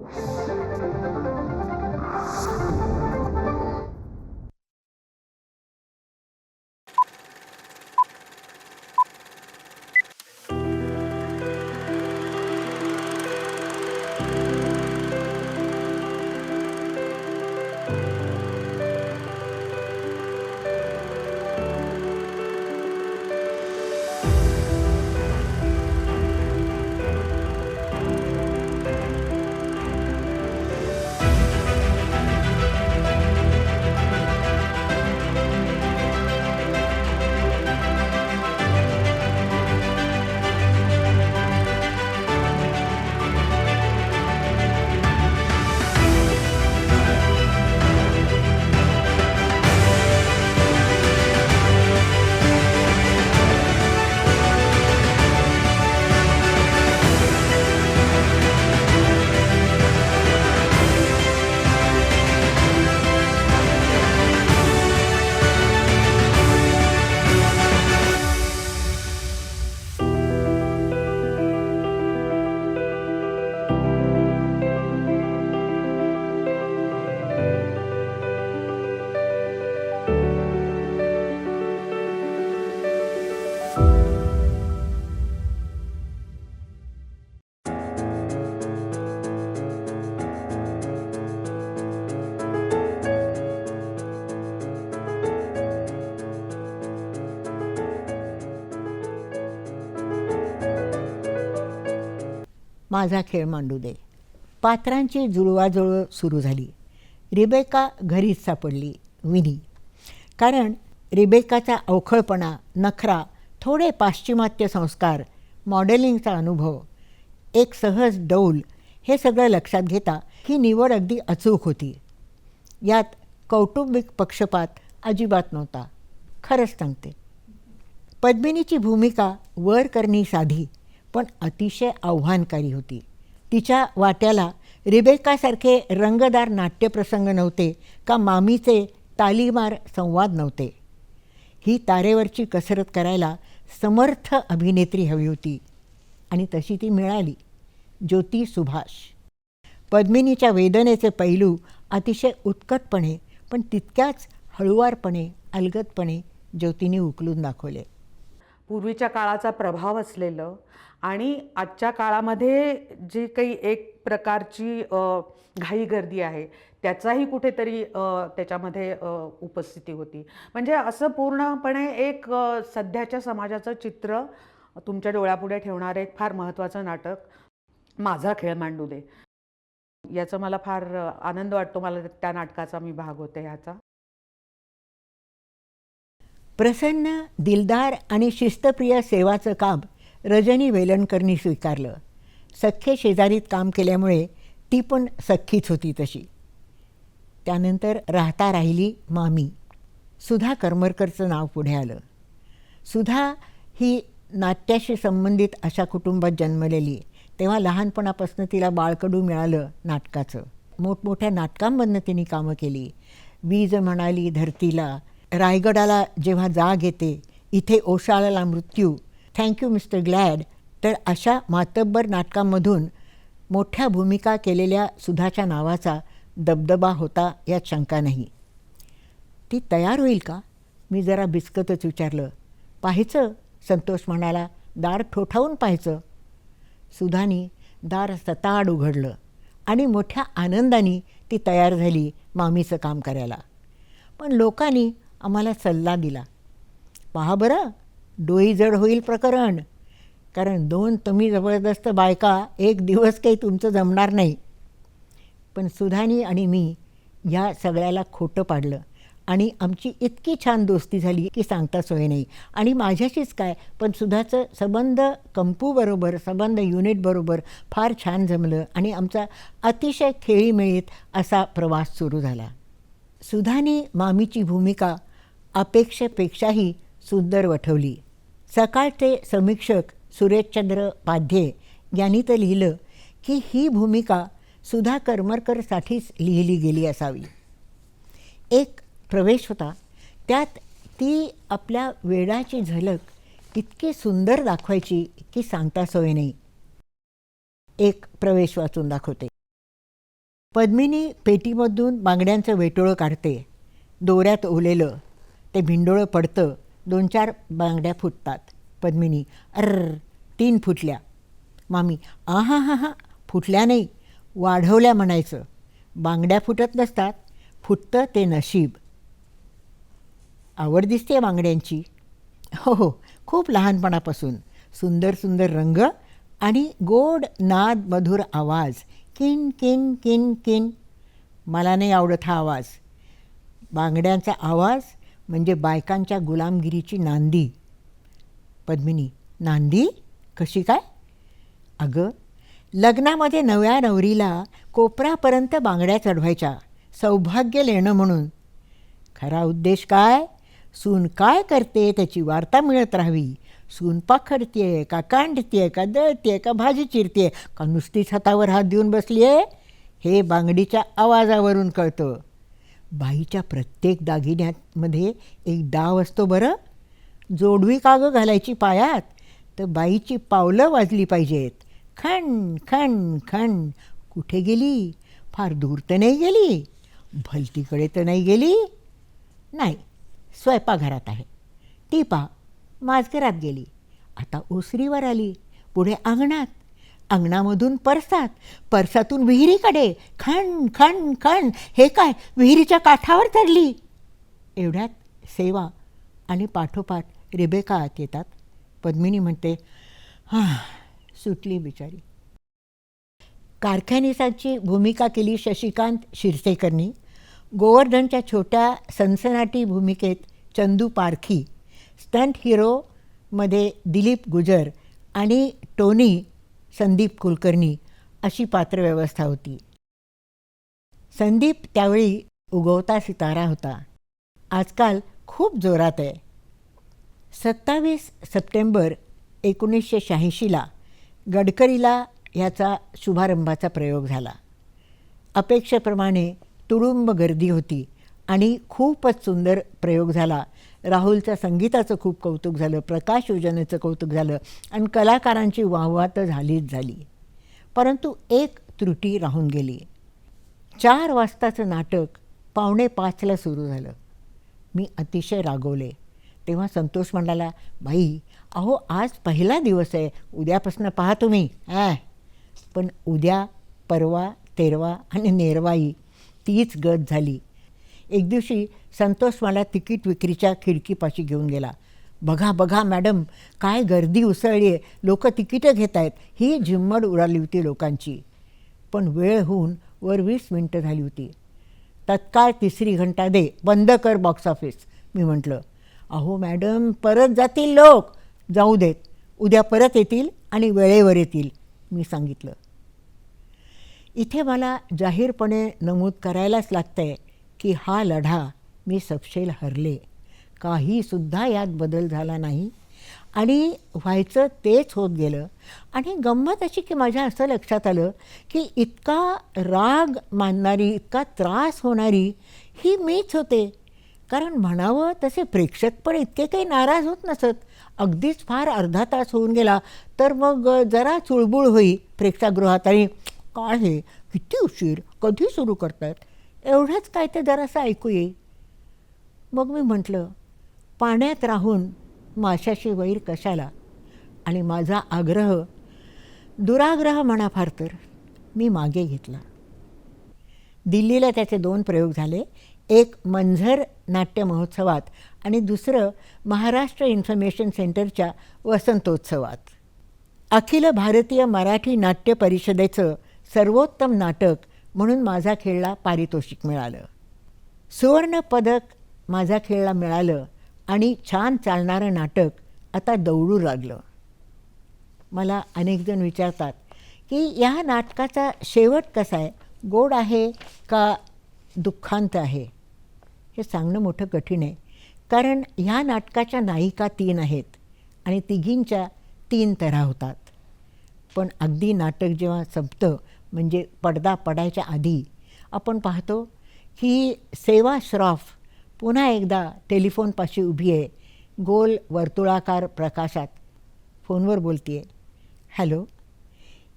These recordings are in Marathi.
Thank you. माझा खेळ मांडू दे. पात्रांची जुळवाजुळव सुरू झाली. रिबेका घरीच सापडली विनी. कारण रिबेकाचा अवखळपणा नखरा थोडे पाश्चिमात्य संस्कार मॉडेलिंगचा अनुभव एक सहज डौल हे सगळं लक्षात घेता ही निवड अगदी अचूक होती. यात कौटुंबिक पक्षपात अजिबात नव्हता. खरंच सांगते. पद्मिनीची भूमिका वर करणी साधी पण अतिशय आव्हानकारी होती. तिच्या वाट्याला रिबेकासारखे रंगदार नाट्यप्रसंग नव्हते का मामीचे तालीमार संवाद नव्हते. ही तारेवरची कसरत करायला समर्थ अभिनेत्री हवी होती आणि तशी ती मिळाली. ज्योती सुभाष. पद्मिनीच्या वेदनेचे पैलू अतिशय उत्कटपणे पण तितक्याच हळुवारपणे अलगदपणे ज्योतीने उकलून दाखवले. पूर्वीच्या काळाचा प्रभाव असलेलं आणि आजच्या काळामध्ये जी काही एक प्रकारची घाई गर्दी आहे त्याचाही कुठेतरी त्याच्यामध्ये उपस्थिती होती. म्हणजे असं पूर्णपणे एक सध्याच्या समाजाचं चित्र तुमच्या डोळ्यापुढे ठेवणारं एक फार महत्त्वाचं नाटक माझा खेळ मांडू दे. याचा मला फार आनंद वाटतो. मला त्या नाटकाचा मी भाग होते ह्याचा. प्रसन्न दिलदार आणि शिस्तप्रिय सेवाचं काम रजनी वेलणकरनी स्वीकारलं. सख्खे शेजारीत काम केल्यामुळे ती पण सख्खीच होती तशी. त्यानंतर राहता राहिली मामी. सुधा करमरकरचं नाव पुढे आलं. सुधा ही नाट्याशी संबंधित अशा कुटुंबात जन्मलेली. तेव्हा लहानपणापासून तिला बाळकडू मिळालं नाटकाचं. मोठमोठ्या नाटकांमधनं तिने कामं केली. वीज म्हणाली धरतीला रायगडाला जेव्हा जाग येते इथे ओशाळाला मृत्यू. थँक्यू मिस्टर ग्लॅड तर अशा मातब्बर नाटकांमधून मोठ्या भूमिका केलेल्या सुधाच्या नावाचा दबदबा होता यात शंका नाही. ती तयार होईल का? मी जरा बिस्कतच विचारलं. पाहायचं संतोष म्हणाला. दार ठोठावून पाहायचं. सुधानी दार सताड उघडलं आणि मोठ्या आनंदाने ती तयार झाली मामीचं काम करायला. पण लोकांनी आम्हाला सल्ला दिला. पहा बरं डोई जड होईल प्रकरण. कारण दोन तुम्ही जबरदस्त बायका एक दिवस काही तुमचं जमणार नाही. पण सुधानी आणि मी या सगळ्याला खोटं पाडलं. आणि आमची इतकी छान दोस्ती झाली की सांगता सोय नाही. आणि माझ्याशीच काय? पण सुधाचं संबंध कंपूबरोबर संबंध युनिटबरोबर फार छान जमलं आणि आमचा अतिशय खेळीमेळीत असा प्रवास सुरू झाला. सुधाने मामीची भूमिका अपेक्षेपेक्षाही सुंदर वठवली. सकाळचे समीक्षक सुरेशचंद्र पाध्ये यांनी तर लिहिलं की ही भूमिका सुधा करमरकरसाठीच लिहिली गेली असावी. एक प्रवेश होता. त्यात ती आपल्या वेडाची झलक इतकी सुंदर दाखवायची की सांगता सोय नाही. एक प्रवेश वाचून दाखवते. पद्मिनी पेटीमधून बांगड्यांचं वेटोळं काढते. दोऱ्यात ओलेलं. ते भिंडोळं पडतं. दोन चार बांगड्या फुटतात. पद्मिनी अर तीन फुटल्या. मामी आहा हा हा फुटल्या नाही. वाढवल्या म्हणायचं. बांगड्या फुटत नसतात. फुटतं ते नशीब. आवड दिसते बांगड्यांची. हो हो खूप लहानपणापासून. सुंदर सुंदर रंग आणि गोड नाद मधुर आवाज. किन किन किन किन. मला नाही आवडत हा आवाज. बांगड्यांचा आवाज म्हणजे बायकांच्या गुलामगिरीची नांदी. पद्मिनी नांदी? कशी काय? अगं लग्नामध्ये नव्या नवरीला कोपरापर्यंत बांगड्या चढवायच्या सौभाग्य लेणं म्हणून. खरा उद्देश काय? सून काय करते त्याची वार्ता मिळत राहावी? सून पाखडतीये का कांडतीये का दळतीये का भाजी चिरतीये? का नुसतीच हातावर हात देऊन बसली आहे हे बांगडीच्या आवाजावरून कळतं. बाईच्या प्रत्येक दागिन्यामध्ये एक डाव असतो बरं. जोडवी का गं घालायची पायात तर बाईची पावलं वाजली पाहिजेत. खण खण खण. कुठे गेली? फार दूर तर नाही गेली. भलतीकडे तर नाही गेली. नाही स्वयंपाकघरात आहे. ती पा माझघरात गेली. आता ओसरीवर आली. पुढे अंगणात. अंगणामधून परसात परसातून विहिरीकडे खण खण खण. हे काय? विहिरीच्या काठावर चढली एवढ्यात सेवा आणि पाठोपाठ रेबेका आत येतात. पद्मिनी म्हणते हां सुटली बिचारी. कारखानिसाची भूमिका केली शशिकांत शिरसेकरनी. गोवर्धनच्या छोट्या सनसनाटी भूमिकेत चंदू पारखी स्टंट हिरोमध्ये दिलीप गुजर आणि टोनी संदीप कुलकर्णी अशी पात्रव्यवस्था होती. संदीप त्यावेळी उगवता सितारा होता. आजकाल खूप जोरात आहे. सत्तावीस सप्टेंबर एकोणीसशे शहाऐंशीला गडकरीला ह्याचा शुभारंभाचा प्रयोग झाला. अपेक्षेप्रमाणे तुडुंब गर्दी होती. आणि खूपच सुंदर प्रयोग झाला. राहुलच्या संगीताचं खूप कौतुक झालं प्रकाश योजनेचं कौतुक झालं आणि कलाकारांची वाहवा तर झालीच झाली. परंतु एक त्रुटी राहून गेली. चार वाजताचं नाटक पावणे पाचला सुरू झालं. मी अतिशय रागवले. तेव्हा संतोष म्हणाला बाई अहो आज पहिला दिवस आहे. उद्यापासून पहा तुम्ही. ॲ पण उद्या परवा तेरवा आणि नेरवाई तीच गत झाली. एक दिवशी संतोष मला तिकीट विक्रीच्या खिडकीपाशी घेऊन गेला. बघा बघा मॅडम काय गर्दी उसळली आहे लोक तिकीटं घेत आहेत ही झिम्मड उडाली होती लोकांची. पण वेळ होऊन वर वीस मिनटं झाली होती. तत्काळ तिसरी घंटा दे. बंद कर बॉक्स ऑफिस मी म्हटलं. अहो मॅडम परत जातील लोक. जाऊ देत. उद्या परत येतील आणि वेळेवर येतील मी सांगितलं. इथे मला जाहीरपणे नमूद करायलाच लागतं आहे की हा लढा मी सपशेल हरले. काहीसुद्धा यात बदल झाला नाही. आणि व्हायचं तेच होत गेलं. आणि गंमत अशी की माझ्या असं लक्षात आलं की इतका राग मानणारी इतका त्रास होणारी ही मीच होते. कारण म्हणावं तसे प्रेक्षक पण इतके काही नाराज होत नसत. अगदीच फार अर्धा तास होऊन गेला. तर मग जरा चुळबुळ होई प्रेक्षागृहात आणि काय हे? किती उशीर? कधी सुरू करतात? एवढंच काय ते जरासं ऐकू येई मग मी म्हटलं पाण्यात राहून माशाशी वैर कशाला? आणि माझा आग्रह दुराग्रह म्हणा फार तर मी मागे घेतला. दिल्लीला त्याचे दोन प्रयोग झाले. एक मंझर नाट्य महोत्सवात आणि दुसरं महाराष्ट्र इन्फॉर्मेशन सेंटरच्या वसंतोत्सवात. अखिल भारतीय मराठी नाट्य परिषदेचं सर्वोत्तम नाटक म्हणून माझा खेळला पारितोषिक मिळालं. सुवर्ण पदक माझा खेळला मिळालं आणि छान चालणारं नाटक आता दौडू लागलं. मला अनेकजण विचारतात की या नाटकाचा शेवट कसा आहे? गोड आहे का दुःखांत आहे? हे सांगणं मोठं कठीण आहे. कारण ह्या नाटकाच्या नायिका तीन आहेत आणि तिघींच्या तीन तऱ्हा होतात. पण अगदी नाटक जेव्हा संपतं म्हणजे पडदा पडायच्या आधी आपण पाहतो की सेवा श्रॉफ पुन्हा एकदा टेलिफोनपाशी उभी आहे. गोल वर्तुळाकार प्रकाशात फोनवर बोलते आहे हॅलो.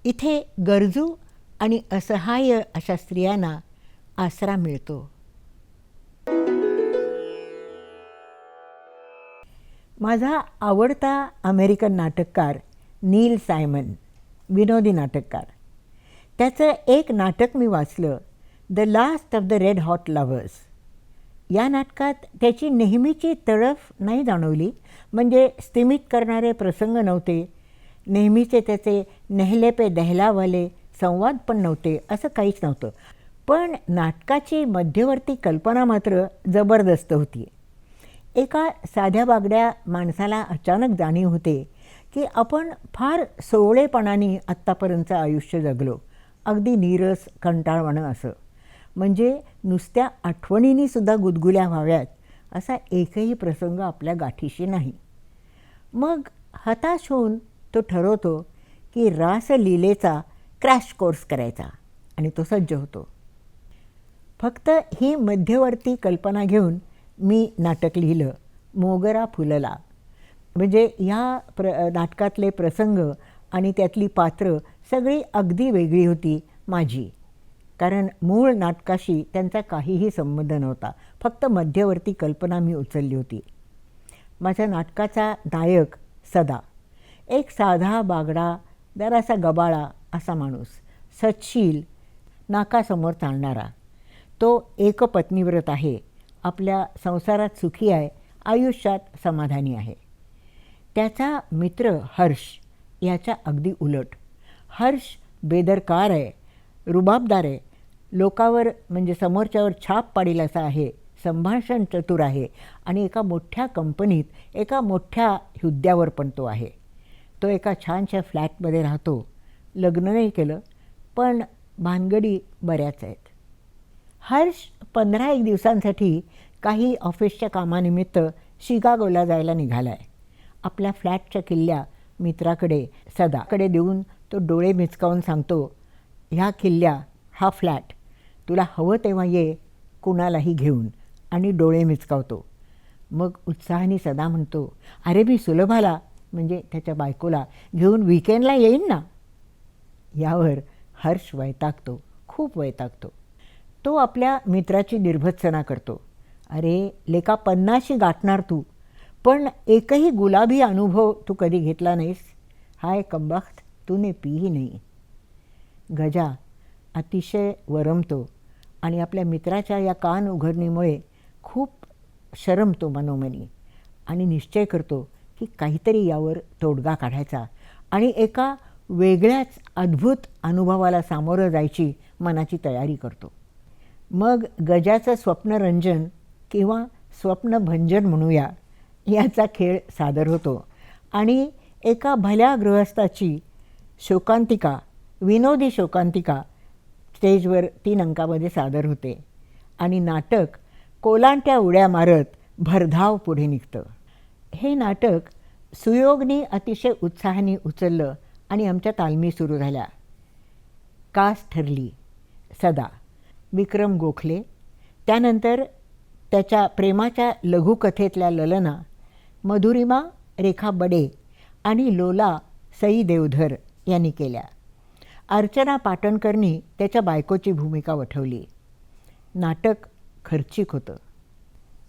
इथे गरजू आणि असहाय्य अशा स्त्रियांना आसरा मिळतो. माझा आवडता अमेरिकन नाटककार नील सायमन विनोदी नाटककार. त्याचं एक नाटक मी वाचलं the last of the red hot lovers या नाटकात त्याची नेहमीची तळफ नाही जाणवली म्हणजे स्तिमित करणारे प्रसंग नव्हते नेहमीचे त्याचे नेहले पे दहलावाले संवाद पण नव्हते असं काहीच नव्हतं. पण नाटकाची मध्यवर्ती कल्पना मात्र जबरदस्त होती. एका साध्या बागड्या माणसाला अचानक जाणीव होते की आपण फार सोवळेपणाने आत्तापर्यंतचं आयुष्य जगलो. अगदी नीरस कंटाळवाणं असं. म्हणजे नुसत्या आठवणींनी सुद्धा गुदगुल्या व्हाव्यात असा एकही प्रसंग आपल्या गाठीशी नाही. मग हताश होऊन तो ठरवतो की रासलीलेचा क्रॅश कोर्स करायचा आणि तो सज्ज होतो. फक्त ही मध्यवर्ती कल्पना घेऊन मी नाटक लिहिलं मोगरा फुलला. म्हणजे ह्या प्र नाटकातले प्रसंग आणि त्यातली पात्रं सगळी अगदी वेगळी होती माझी. कारण मूळ नाटकाशी त्यांचा काहीही संबंध नव्हता. फक्त मध्यवर्ती कल्पना मी उचलली होती. माझ्या नाटकाचा नायक सदा. एक साधा बागडा जरासा गबाळा असा माणूस. सचशील नाकासमोर चालणारा. तो एकपत्नीव्रत आहे. आपल्या संसारात सुखी आहे आयुष्यात समाधानी आहे. त्याचा मित्र हर्ष याच्या अगदी उलट. हर्ष बेदरकार आहे रुबाबदार आहे. लोकावर म्हणजे समोरच्यावर छाप पाडील असा आहे. संभाषण चतुर आहे आणि एका मोठ्या कंपनीत एका मोठ्या हुद्द्यावर पण तो आहे. तो एका छानशा फ्लॅटमध्ये राहतो. लग्न नाही केलं पण भानगडी बऱ्याच आहेत. हर्ष पंधरा एक दिवसांसाठी काही ऑफिसच्या कामानिमित्त शिकागोला जायला निघाला आहे आपल्या फ्लॅटच्या किल्ल्या मित्राकडे सदाकडे देऊन तो डोळे मिचकावून सांगतो ह्या किल्ल्या हा फ्लॅट. तुला हवं तेव्हा ये कुणालाही घेऊन. आणि डोळे मिचकावतो. मग उत्साहाने सदा म्हणतो अरे मी सुलभाला म्हणजे त्याच्या बायकोला घेऊन विकेंडला येईन ना? यावर हर्ष वैतागतो खूप वैतागतो. तो आपल्या मित्राची निर्भत्सना करतो. अरे लेका पन्नाशी गाठणार तू पण एकही गुलाबी अनुभव तू कधी घेतला नाहीस? हाय कंबाख्त तूने पीही नाही. गजा अतिशय वरमतो आणि आपल्या मित्राच्या या कान उघडणीमुळे खूप शरमतो मनोमनी आणि निश्चय करतो की काहीतरी यावर तोडगा काढायचा आणि एका वेगळ्याच अद्भुत अनुभवाला सामोरं जायची मनाची तयारी करतो. मग गजाचं स्वप्नरंजन किंवा स्वप्नभंजन म्हणूया याचा खेळ सादर होतो आणि एका भल्या गृहस्थाची शोकांतिका विनोदी शोकांतिका स्टेजवर तीन अंकामध्ये सादर होते. आणि नाटक कोलांट्या उड्या मारत भरधाव पुढे निघतं. हे नाटक सुयोगनी अतिशय उत्साहाने उचललं आणि आमच्या तालमी सुरू झाल्या. कास ठरली. सदा. विक्रम गोखले. त्यानंतर त्याच्या प्रेमाच्या लघुकथेतल्या ललना मधुरिमा रेखा बडे आणि लोला सई देवधर यांनी केल्या. अर्चना पाटणकरनी त्याच्या बायकोची भूमिका वठवली. नाटक खर्चिक होतं.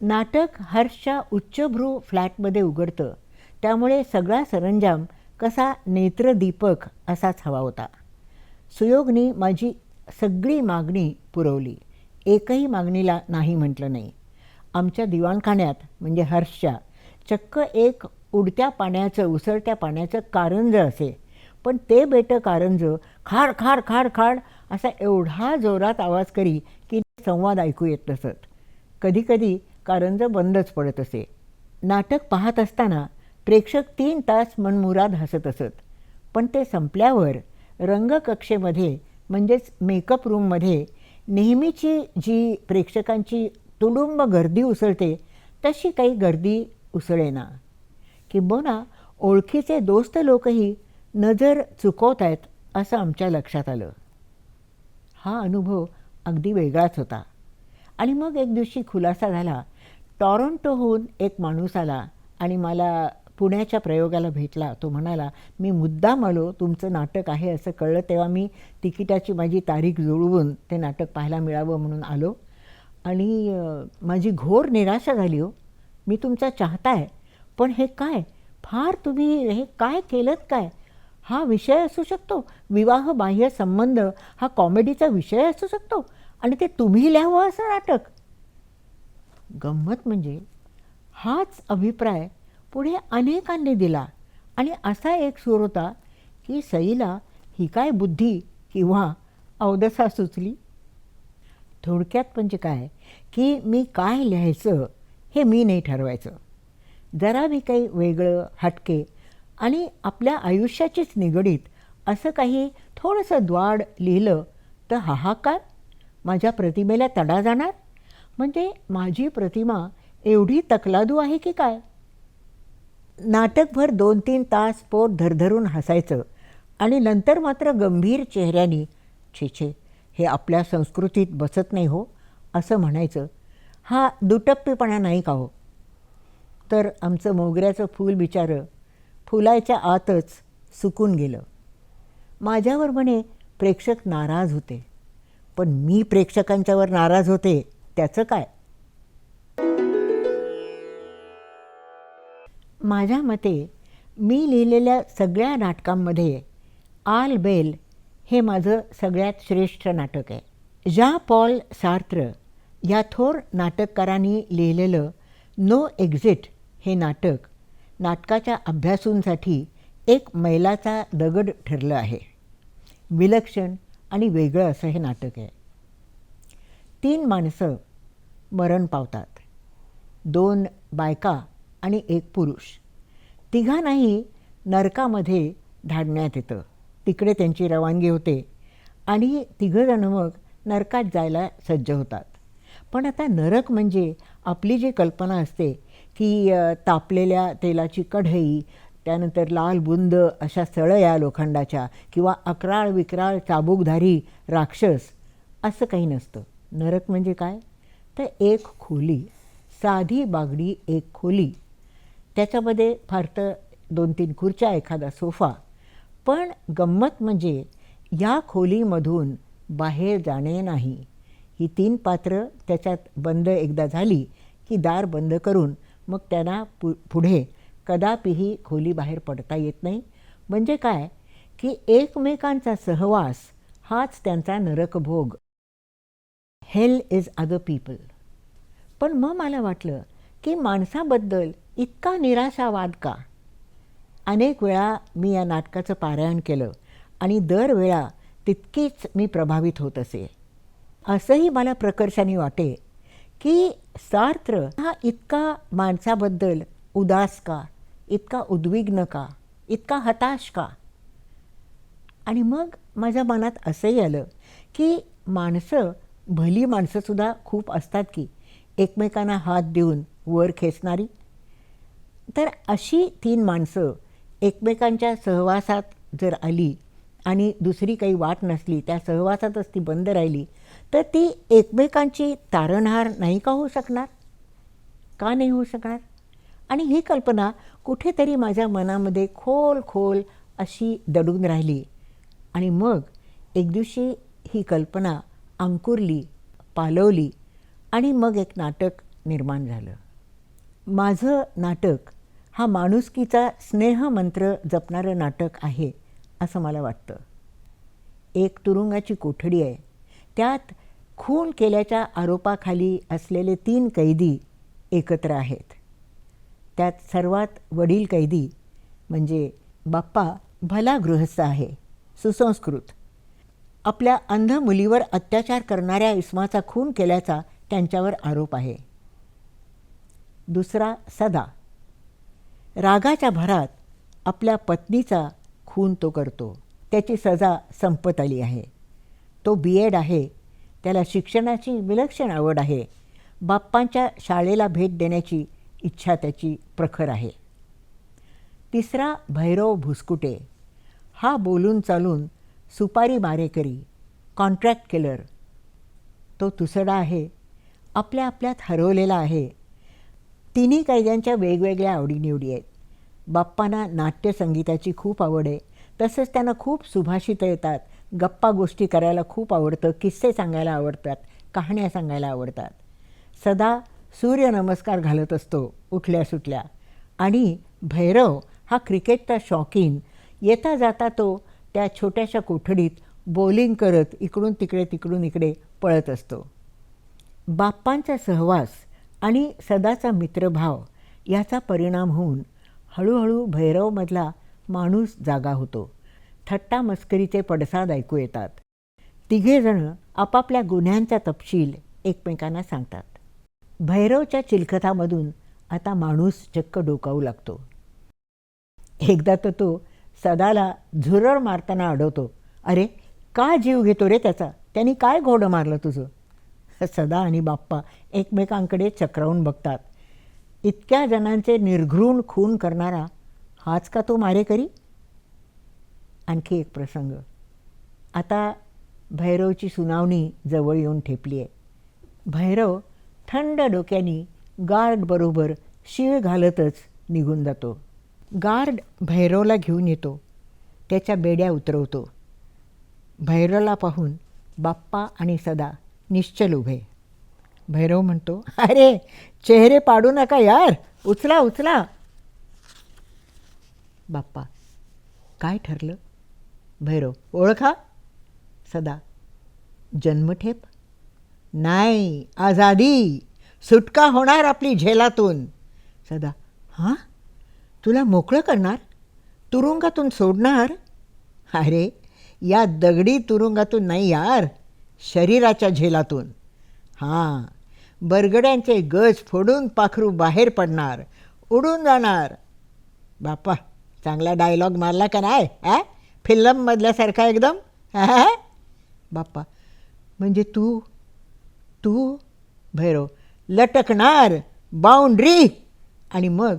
नाटक हर्षच्या उच्चभ्रू फ्लॅटमध्ये उघडतं. त्यामुळे सगळा सरंजाम कसा नेत्रदीपक असाच हवा होता. सुयोगनी माझी सगळी मागणी पुरवली. एकही मागणीला नाही म्हटलं नाही. आमच्या दिवाणखान्यात म्हणजे हर्षच्या चक्क एक उडत्या पाण्याचं उसळत्या पाण्याचं कारंज असे पण ते बेटं कारंजं खाड खाड खाड खाड असा एवढा जोरात आवाज करी की संवाद ऐकू येत नसत. कधीकधी कारंजं बंदच पडत असे. नाटक पाहत असताना प्रेक्षक तीन तास मनमुराद हसत असत. पण ते संपल्यावर रंगकक्षेमध्ये म्हणजेच मेकअप रूममध्ये नेहमीची जी प्रेक्षकांची तुडुंब गर्दी उसळते तशी काही गर्दी उसळेना. किंबहुना ओळखीचे दोस्त लोकही नजर चुकवत आहेत असं आमच्या लक्षात आलं. हा अनुभव अगदी वेगळाच होता. आणि मग एक दिवशी खुलासा झाला. टॉरंटोहून एक माणूस आला आणि मला पुण्याच्या प्रयोगाला भेटला. तो म्हणाला मी मुद्दाम आलो. तुमचं नाटक आहे असं कळलं तेव्हा मी तिकिटाची माझी तारीख जुळवून ते नाटक पाहायला मिळावं म्हणून आलो. आणि माझी घोर निराशा झाली हो. मी तुमचा चाहता आहे पण हे काय? फार तुम्ही हे काय केलं काय? हा विषय असू शकतो. विवाह बाह्य संबंध हा कॉमेडीचा विषय असू शकतो. आणि ते तुम्ही लिहावं असं नाटक. गंमत म्हणजे हाच अभिप्राय पुढे अनेकांनी दिला. आणि असा एक सूर होता की सईला ही काय बुद्धी किंवा अवदसा सुचली? थोडक्यात म्हणजे काय? की मी काय लिहायचं हे मी नाही ठरवायचं. जरा मी काही वेगळं हटके आणि आपल्या आयुष्याचीच निगडीत असं काही थोडंसं द्वाड लिहिलं तर हाहाकार? माझ्या प्रतिमेला तडा जाणार? म्हणजे माझी प्रतिमा एवढी तकलादू आहे की काय? नाटकभर दोन तीन तास पोट धरधरून हसायचं आणि नंतर मात्र गंभीर चेहऱ्याने छे छे हे आपल्या संस्कृतीत बसत नाही हो असं म्हणायचं. हा दुटप्पीपणा नाही का हो? तर आमचं मोगऱ्याचं फूल बिचारं फुलाच्या आतच सुकून गेलं. माझ्यावर म्हणे प्रेक्षक नाराज होते. पण मी प्रेक्षकांच्यावर नाराज होते त्याचं काय? माझ्या मते मी लिहिलेल्या सगळ्या नाटकांमध्ये आल बेल हे माझं सगळ्यात श्रेष्ठ नाटक आहे. ज्या पॉल सार्त्र या थोर नाटककारांनी लिहिलेलं नो एक्झिट हे नाटक नाटकाच्या अभ्यासूंसाठी एक मैलाचा दगड ठरलं आहे. विलक्षण आणि वेगळं असं हे नाटक आहे. तीन माणसं मरण पावतात. दोन बायका आणि एक पुरुष. तिघांनाही नरकामध्ये धाडण्यात येतं. तिकडे त्यांची रवानगी होते आणि तिघंजणं मग नरकात जायला सज्ज होतात. पण आता नरक म्हणजे आपली जी कल्पना असते की तापलेल्या तेलाची कढई त्यानंतर लाल बुंद अशा सळया लोखंडाच्या किंवा अकराळ विक्राळ चाबूकधारी राक्षस असं काही नसतं. नरक म्हणजे काय? तर एक खोली साधी बागडी एक खोली. त्याच्यामध्ये फार तर दोन तीन खुर्च्या एखादा सोफा. पण गंमत म्हणजे या खोलीमधून बाहेर जाणे नाही. ही तीन पात्र त्याच्यात बंद एकदा झाली की दार बंद करून मग त्यांना पु पुढे कदापिही खोलीबाहेर पडता येत नाही. म्हणजे काय? की एकमेकांचा सहवास हाच त्यांचा नरकभोग. हेल इज अदर पीपल पण मग मला वाटलं की माणसाबद्दल इतका निराशावाद का? अनेक वेळा मी या नाटकाचं पारायण केलं आणि दरवेळा तितकीच मी प्रभावित होत असे. असंही मला प्रकर्षाने वाटे की सार्त्र हा इतका माणसाबद्दल उदास का? इतका उद्विग्न का? इतका हताश का? आणि मग माझ्या मनात असंही आलं की माणसं भली माणसंसुद्धा खूप असतात की एकमेकांना हात देऊन वर खेचणारी. तर अशी तीन माणसं एकमेकांच्या सहवासात जर आली आणि दुसरी काही वाट नसली त्या सहवासातच ती बंद राहिली तर ती एकमेकांची तारणहार नाही का होऊ शकणार? का नाही होऊ शकणार? आणि ही कल्पना कुठेतरी माझ्या मनामध्ये खोल खोल अशी दडून राहिली. आणि मग एक दिवशी ही कल्पना अंकुरली पालवली आणि मग एक नाटक निर्माण झालं. माझं नाटक हा माणुसकीचा स्नेहमंत्र जपणारं नाटक आहे असं मला वाटतं. एक तुरुंगाची कोठडी आहे. त्यात खून केल्याच्या आरोपाखाली असलेले तीन कैदी एकत्र आहेत. त्यात सर्वात वडील कैदी म्हणजे बाप्पा भला गृहस्थ आहे सुसंस्कृत. आपल्या अंध मुलीवर अत्याचार करणाऱ्या इस्माचा खून केल्याचा त्यांच्यावर आरोप आहे. दुसरा सदा. रागाच्या भरात आपल्या पत्नीचा खून तो करतो. त्याची सजा संपत आली आहे. तो बी एड आहे त्याला शिक्षणाची विलक्षण आवड आहे. बाप्पांच्या शाळेला भेट देण्याची इच्छा त्याची प्रखर आहे. तिसरा भैरव भुसकुटे. हा बोलून चालून सुपारी मारेकरी कॉन्ट्रॅक्ट किलर तो तुसडा आहे. आपल्या आपल्यात हरवलेला आहे. तिन्ही कैद्यांच्या वेगवेगळ्या आवडीनिवडी आहेत. बाप्पांना नाट्यसंगीताची खूप आवड आहे. तसंच त्यांना खूप सुभाषितं येतात. गप्पा गोष्टी करायला खूप आवडतं किस्से सांगायला आवडतात कहाण्या सांगायला आवडतात. सदा सूर्यनमस्कार घालत असतो उठल्या सुटल्या. आणि भैरव हा क्रिकेटचा शौकीन. येता जाता तो त्या छोट्याशा कोठडीत बॉलिंग करत इकडून तिकडे तिकडून इकडे पळत असतो. बाप्पांचा सहवास आणि सदाचा मित्रभाव याचा परिणाम होऊन हळूहळू भैरवमधला माणूस जागा होतो. थट्टा मस्करीचे पडसाद ऐकू येतात. तिघेजणं आपापल्या गुन्ह्यांचा तपशील एकमेकांना सांगतात. भैरवच्या चिलखतामधून आता माणूस चक्क डोकावू लागतो. एकदा तर तो सदाला झुरळ मारताना अडवतो अरे का जीव घेतो रे त्याचा? त्यांनी काय घोडं मारलं तुझं? सदा आणि बाप्पा एकमेकांकडे चक्रावून बघतात. इतक्या जणांचे निर्घृण खून करणारा हाच का तो मारेकरी? आणखी एक प्रसंग. आता भैरवची सुनावणी जवळ येऊन ठेपली आहे. भैरव थंड डोक्याने गार्डबरोबर शिळ घालतच निघून जातो. गार्ड भैरवला घेऊन येतो. त्याच्या बेड्या उतरवतो. भैरवला पाहून बाप्पा आणि सदा निश्चल उभे. भैरव म्हणतो अरे चेहरे पाडू नका यार. उचला उचला. बाप्पा काय ठरलं? भैरव ओळखा? सदा. जन्मठेप नाही आझादी. सुटका होणार आपली झेलातून. सदा. हां? तुला मोकळं करणार? तुरुंगातून सोडणार? अरे या दगडी तुरुंगातून नाही यार. शरीराच्या झेलातून. हां. बरगड्यांचे गज फोडून पाखरू बाहेर पडणार. उडून जाणार. बाप्पा चांगला डायलॉग मारला का नाही ॲ फिल्ममधल्यासारखा एकदम? हा? बाप्पा. म्हणजे तू तू भैरव लटकणार बाउंड्री. आणि मग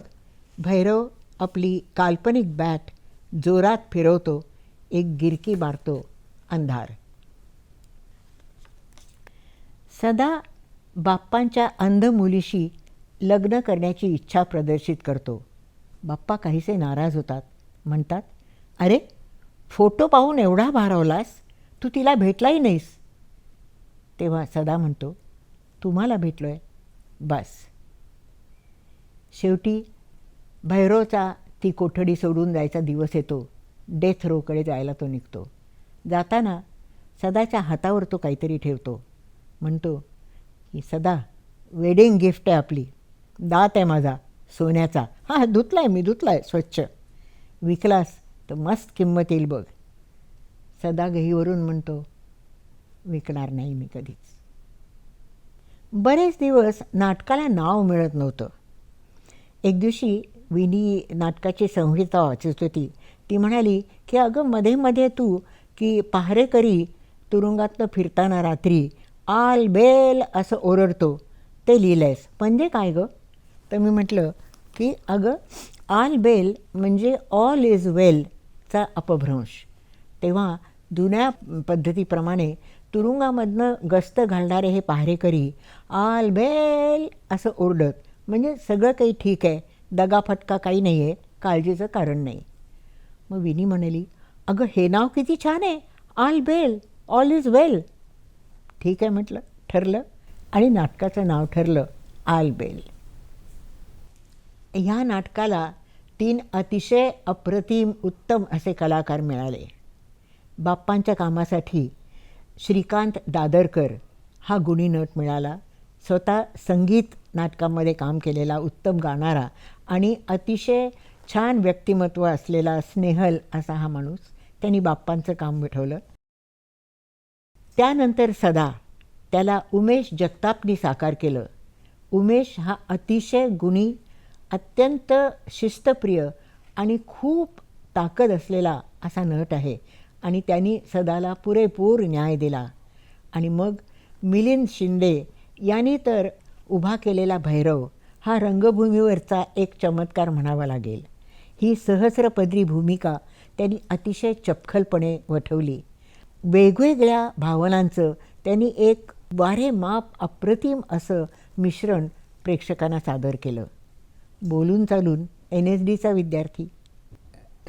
भैरव आपली काल्पनिक बॅट जोरात फिरवतो एक गिरकी मारतो अंधार. सदा बाप्पांच्या अंध मुलीशी लग्न करण्याची इच्छा प्रदर्शित करतो. बाप्पा काहीसे नाराज होतात. म्हणतात अरे फोटो पाहून एवढा भारावलास तू तिला भेटलाही नाहीस. तेव्हा सदा म्हणतो तुम्हाला भेटलो आहे बस. शेवटी भैरवचा ती कोठडी सोडून जायचा दिवस येतो. डेथ रोकडे जायला तो निघतो. जाताना सदाच्या हातावर तो काहीतरी ठेवतो. म्हणतो की सदा वेडिंग गिफ्ट आहे आपली. दात आहे माझा सोन्याचा. हां धुतला आहे मी धुतला आहे स्वच्छ. विकलास तर मस्त किंमत येईल बघ. सदा गहीवरून म्हणतो विकणार नाही मी कधीच. बरेच दिवस नाटकाला नाव मिळत नव्हतं. एक दिवशी विनी नाटकाची संहिता वाचत होती. ती म्हणाली की अगं मध्ये मध्ये तू की पहारेकरी तुरुंगातनं फिरताना रात्री आल बेल असं ओरडतो. ते लिहिलं आहेस म्हणजे काय गं? तर मी म्हटलं की अगं आल बेल म्हणजे ऑल इज वेलचा अपभ्रंश. तेव्हा जुन्या पद्धतीप्रमाणे तुरुंगामधनं गस्त घालणारे हे पहारेकरी आल बेल असं ओरडत म्हणजे सगळं काही ठीक आहे दगाफटका काही नाही आहे काळजीचं कारण नाही. मग विनी म्हणाली अगं हे नाव किती छान आहे आल बेल ऑल इज वेल ठीक आहे म्हटलं ठरलं आणि नाटकाचं नाव ठरलं आल बेल. ह्या नाटकाला तीन अतिशय अप्रतिम उत्तम असे कलाकार मिळाले. बाप्पांच्या कामासाठी श्रीकांत दादरकर हा गुणी नट मिळाला. स्वतः संगीत नाटकामध्ये काम केलेला उत्तम गाणारा आणि अतिशय छान व्यक्तिमत्व असलेला स्नेहल असा हा माणूस त्यांनी बाप्पांचं काम मिठवलं. त्यानंतर सदा त्याला उमेश जगतापनी साकार केलं. उमेश हा अतिशय गुणी अत्यंत शिस्तप्रिय आणि खूप ताकद असलेला असा नट आहे. आणि त्यांनी सदाला पुरेपूर न्याय दिला. आणि मग मिलिंद शिंदे यांनी तर उभा केलेला भैरव हा रंगभूमीवरचा एक चमत्कार म्हणावा लागेल. ही सहस्रपदरी भूमिका त्यांनी अतिशय चपखलपणे वठवली. वेगवेगळ्या भावनांचं त्यांनी एक वारे माप अप्रतिम असं मिश्रण प्रेक्षकांना सादर केलं. बोलून चालून एन एस डीचा विद्यार्थी.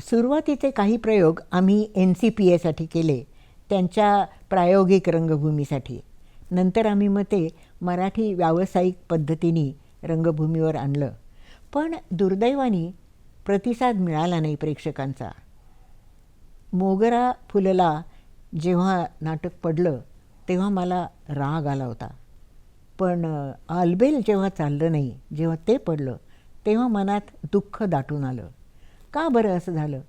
सुरुवातीचे काही प्रयोग आम्ही एन सी पी एसाठी केले त्यांच्या प्रायोगिक रंगभूमीसाठी. नंतर आम्ही मग ते मराठी व्यावसायिक पद्धतीने रंगभूमीवर आणलं. पण दुर्दैवाने प्रतिसाद मिळाला नाही प्रेक्षकांचा. मोगरा फुलला जेव्हा नाटक पडलं तेव्हा मला राग आला होता. पण आलबेल जेव्हा चाललं नाही जेव्हा ते पडलं तेव्हा मनात दुःख दाटून आलं. का बरं असं झालं?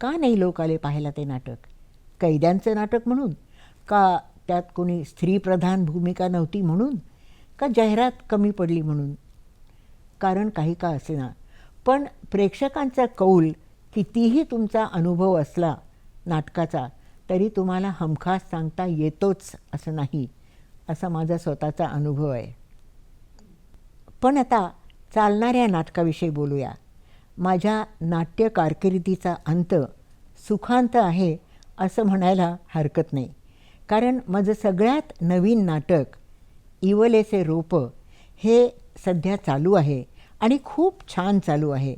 का नाही लोक आले पाहायला ते नाटक? कैद्यांचं नाटक म्हणून? का त्यात कोणी स्त्रीप्रधान भूमिका नव्हती म्हणून? का जाहिरात कमी पडली म्हणून? कारण काही का असेना. पण प्रेक्षकांचा कौल कितीही तुमचा अनुभव असला नाटकाचा तरी तुम्हाला हमखास सांगता येतोच असं नाही असा माझा स्वतःचा अनुभव आहे. पण आता चालणाऱ्या नाटकाविषयी बोलूया. माझ्या नाट्य कारकिर्दीचा अंत सुखांत आहे असं म्हणायला हरकत नाही. कारण माझं सगळ्यात नवीन नाटक इवलेचे रोपं हे सध्या चालू आहे आणि खूप छान चालू आहे.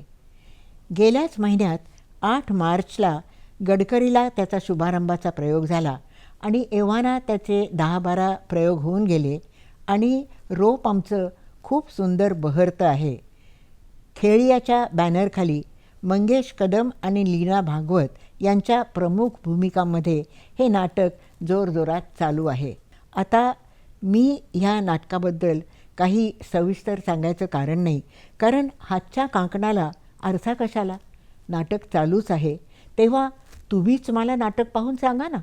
गेल्याच महिन्यात आठ मार्चला गडकरीला त्याचा शुभारंभाचा प्रयोग झाला आणि एव्हाना त्याचे दहा बारा प्रयोग होऊन गेले आणि रोप आमचं खूप सुंदर बहरतं आहे. खेळियाच्या बॅनरखाली मंगेश कदम आणि लीना भागवत यांच्या प्रमुख भूमिकांमध्ये हे नाटक जोरजोरात चालू आहे. आता मी ह्या नाटकाबद्दल काही सविस्तर सांगायचं कारण नाही कारण हातच्या कांकणाला आरसा कशाला? नाटक चालूच आहे. तेव्हा तुम्हीच मला नाटक पाहून सांगा ना.